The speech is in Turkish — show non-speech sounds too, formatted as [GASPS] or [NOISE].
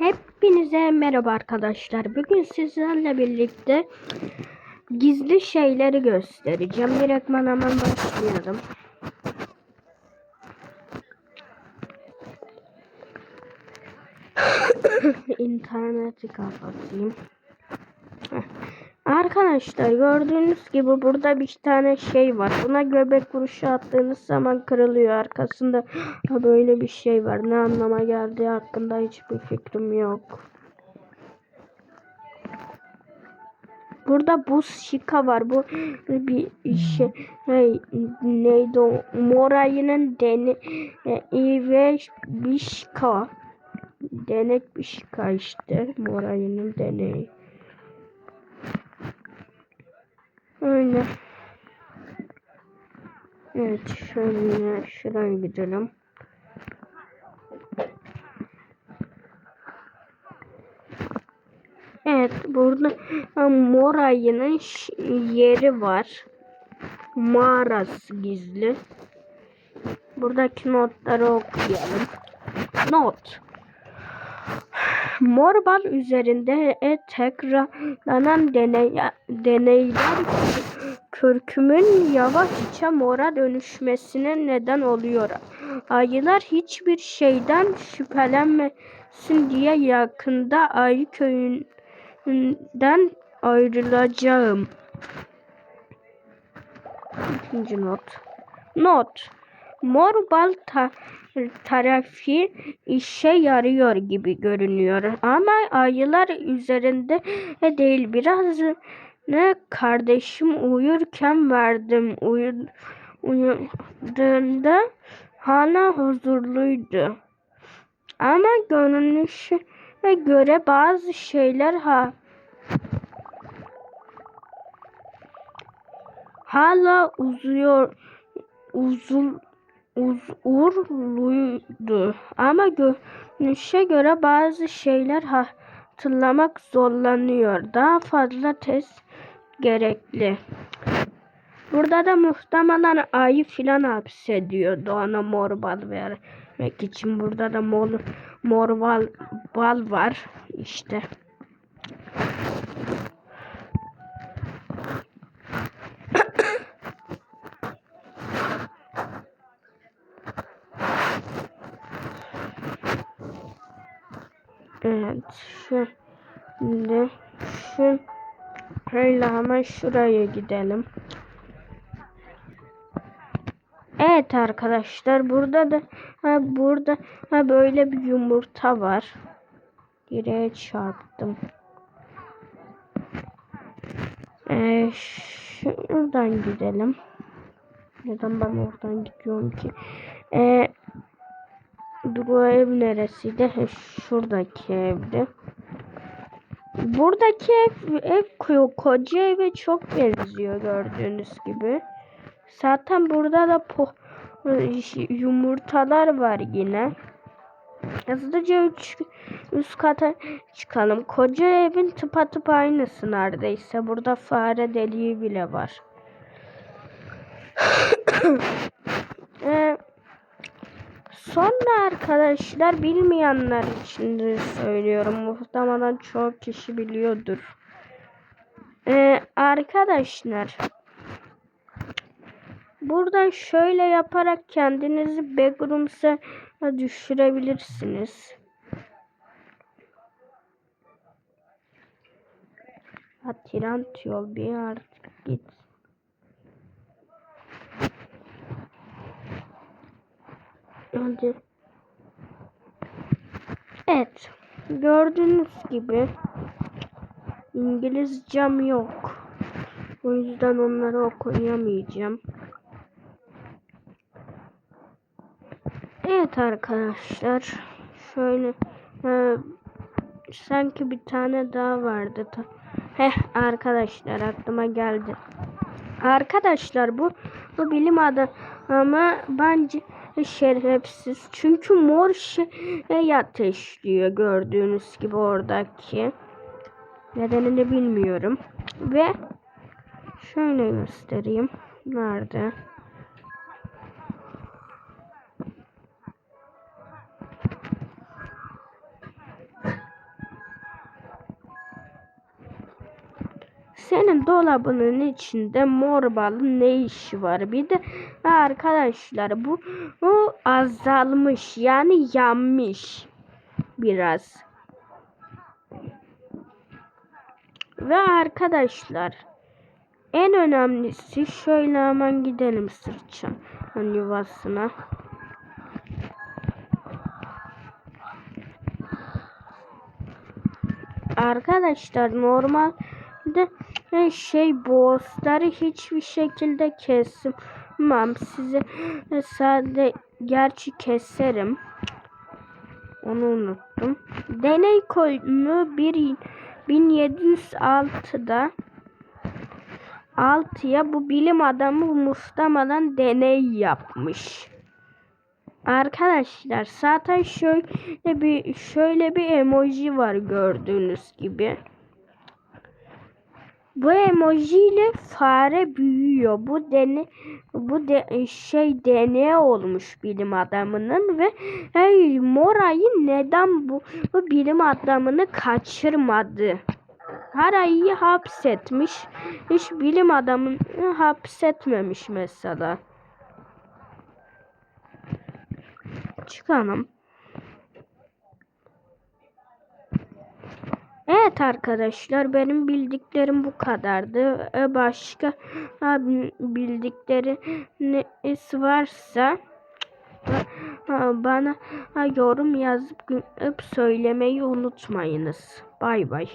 Hepinize merhaba arkadaşlar. Bugün sizlerle birlikte gizli şeyleri göstereceğim. Direktman hemen başlayalım. [COUGHS] İnterneti kapatayım. Arkadaşlar gördüğünüz gibi burada bir tane şey var. Buna göbek vuruşu attığınız zaman kırılıyor. Arkasında [GASPS] böyle bir şey var. Ne anlama geldiği hakkında hiçbir fikrim yok. Burada buz şika var. Bu [GASPS] bir şey hey, neydi o? Morayı'nın deni ve bişka. Denek bişka işte. Morayı'nın deneyi. Öyle. Evet şöyle şuraya gidelim. Evet burada mor ayının yeri var. Mağarası gizli. Buradaki notları okuyalım. Not. Mor bal üzerinde e, tekrarlanan deney, deneyler kürkümün yavaşça mora dönüşmesine neden oluyor. Ayılar hiçbir şeyden şüphelenmesin diye yakında ayı köyünden ayrılacağım. İkinci not. Not. Mor bal ta tarafı işe yarıyor gibi görünüyor. Ama ayılar üzerinde değil biraz ne kardeşim uyurken verdim. Uyu, uyudığında hala huzurluydu. Ama görünüşe göre bazı şeyler ha hala uzuyor uzun uzurluydu. Ama görünüşe göre bazı şeyler hatırlamak zorlanıyor. Daha fazla test gerekli. Burada da muhtemelen ayı filan hapsediyordu ona mor bal vermek için. Burada da mor, mor bal, bal var işte. Evet. Şimdi şu şöyle hemen şuraya gidelim. Evet arkadaşlar burada da ha, burada ha, böyle bir yumurta var. Direğe çarptım. Ee, şuradan gidelim. Neden ben oradan gidiyorum ki? Ee, bu ev neresiydi? Şuradaki evde. Buradaki ev, ev koca eve çok benziyor gördüğünüz gibi. Zaten burada da po yumurtalar var yine. Hızlıca üç, üst kata çıkalım. Koca evin tıpatıp aynısı neredeyse. Burada fare deliği bile var. Sonra arkadaşlar bilmeyenler için söylüyorum. Muhtemelen çok kişi biliyordur. Ee, arkadaşlar buradan şöyle yaparak kendinizi backrooms'a düşürebilirsiniz. Ha, Tirant yol bir artık git. Hadi. Evet. Gördüğünüz gibi İngilizcem yok. O yüzden onları okuyamayacağım. Evet arkadaşlar. Şöyle e, sanki bir tane daha vardı. Heh arkadaşlar aklıma geldi. Arkadaşlar bu bu bilim adamı ama bence şerefsiz. Çünkü mor şey ateşliyor gördüğünüz gibi oradaki. Nedenini bilmiyorum. Ve şöyle göstereyim. Nerede? Senin dolabının içinde mor balın ne işi var? Bir de arkadaşlar bu, bu azalmış yani yanmış biraz. Ve arkadaşlar en önemlisi şöyle hemen gidelim sırçan yuvasına. Arkadaşlar normalde e, şey bossları hiçbir şekilde kesmem. Size e, sadece gerçi keserim. Onu unuttum. Deney koyunu bir 1706'da 6'ya bu bilim adamı Mustafa'dan deney yapmış. Arkadaşlar zaten şöyle bir şöyle bir emoji var gördüğünüz gibi. Bu emoji ile fare büyüyor. Bu dene bu de, şey deney olmuş bilim adamının ve hey, Mora'yı neden bu, bu bilim adamını kaçırmadı? Hara'yı hapsetmiş. Hiç bilim adamını hapsetmemiş mesela. Çıkalım. Evet arkadaşlar benim bildiklerim bu kadardı. E, Başka bildikleriniz varsa bana yorum yazıp söylemeyi unutmayınız. Bay bay.